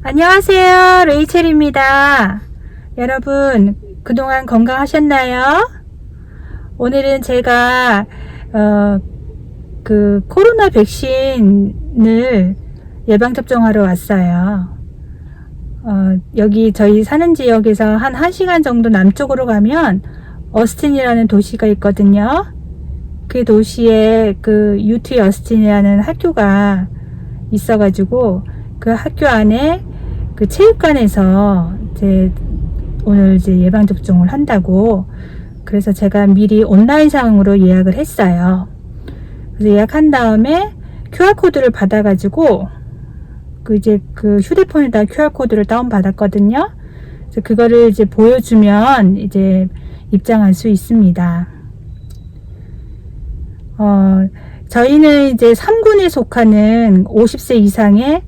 안녕하세요. 레이첼입니다. 여러분, 그동안 건강하셨나요? 오늘은 제가, 어, 그, 코로나 백신을 예방접종하러 왔어요. 어, 여기 저희 사는 지역에서 한 1시간 정도 남쪽으로 가면 어스틴이라는 도시가 있거든요. 그 도시에 그 UT 어스틴이라는 학교가 있어가지고 그 학교 안에 그 체육관에서 이제 오늘 이제 예방 접종을 한다고 그래서 제가 미리 온라인상으로 예약을 했어요. 그래서 예약한 다음에 QR 코드를 받아가지고 그 이제 그 휴대폰에다 QR 코드를 다운 받았거든요. 그래서 그거를 이제 보여주면 이제 입장할 수 있습니다. 어, 저희는 이제 3군에 속하는 50세 이상의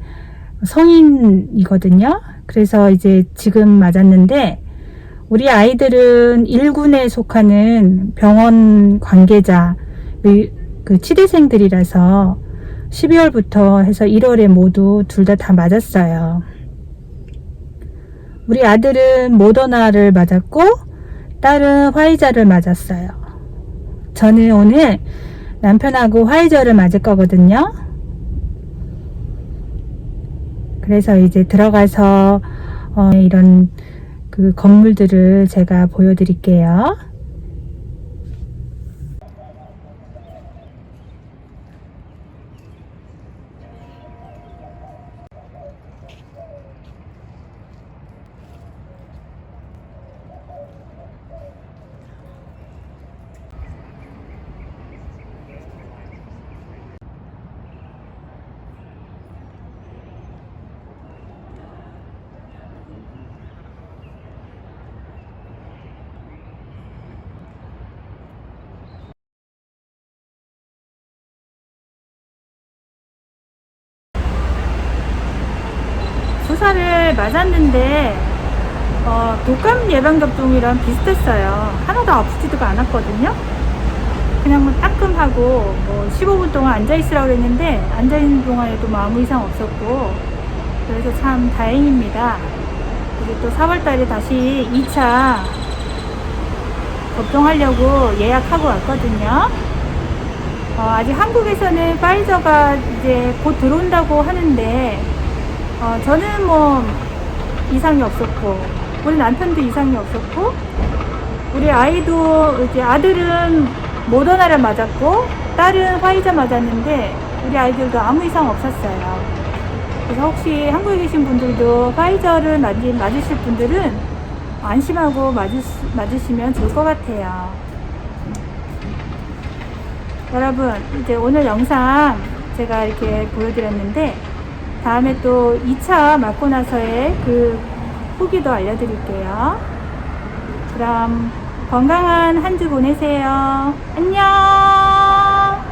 성인이거든요. 그래서 이제 지금 맞았는데, 우리 아이들은 1군에 속하는 병원 관계자, 그, 그 치대생들이라서 12월부터 해서 1월에 모두 둘다다 맞았어요. 우리 아들은 모더나를 맞았고, 딸은 화이자를 맞았어요. 저는 오늘 남편하고 화이저를 맞을 거거든요. 그래서 이제 들어가서 어, 이런 그 건물들을 제가 보여드릴게요. 주사를 맞았는데 어, 독감 예방접종이랑 비슷했어요. 하나도 아프지도 않았거든요. 그냥 뭐 따끔하고 뭐 15분 동안 앉아있으라고 그랬는데 앉아있는 동안에도 뭐 아무 이상 없었고 그래서 참 다행입니다. 이제 또 4월달에 다시 2차 접종하려고 예약하고 왔거든요. 어, 아직 한국에서는 파이저가 이제 곧 들어온다고 하는데 어, 저는 뭐 이상이 없었고 우리 남편도 이상이 없었고 우리 아이도 이제 아들은 모더나를 맞았고 딸은 화이자 맞았는데 우리 아이들도 아무 이상 없었어요. 그래서 혹시 한국에 계신 분들도 맞으, 맞으실 분들은 안심하고 맞으, 맞으시 면 좋을 것 같아요. 여러분, 이제 오늘 영상 제가 이렇게 보여드렸는데, 다음에 또 2차 맞고 나서의 그 후기도 알려드릴게요. 그럼 건강한 한 주 보내세요. 안녕!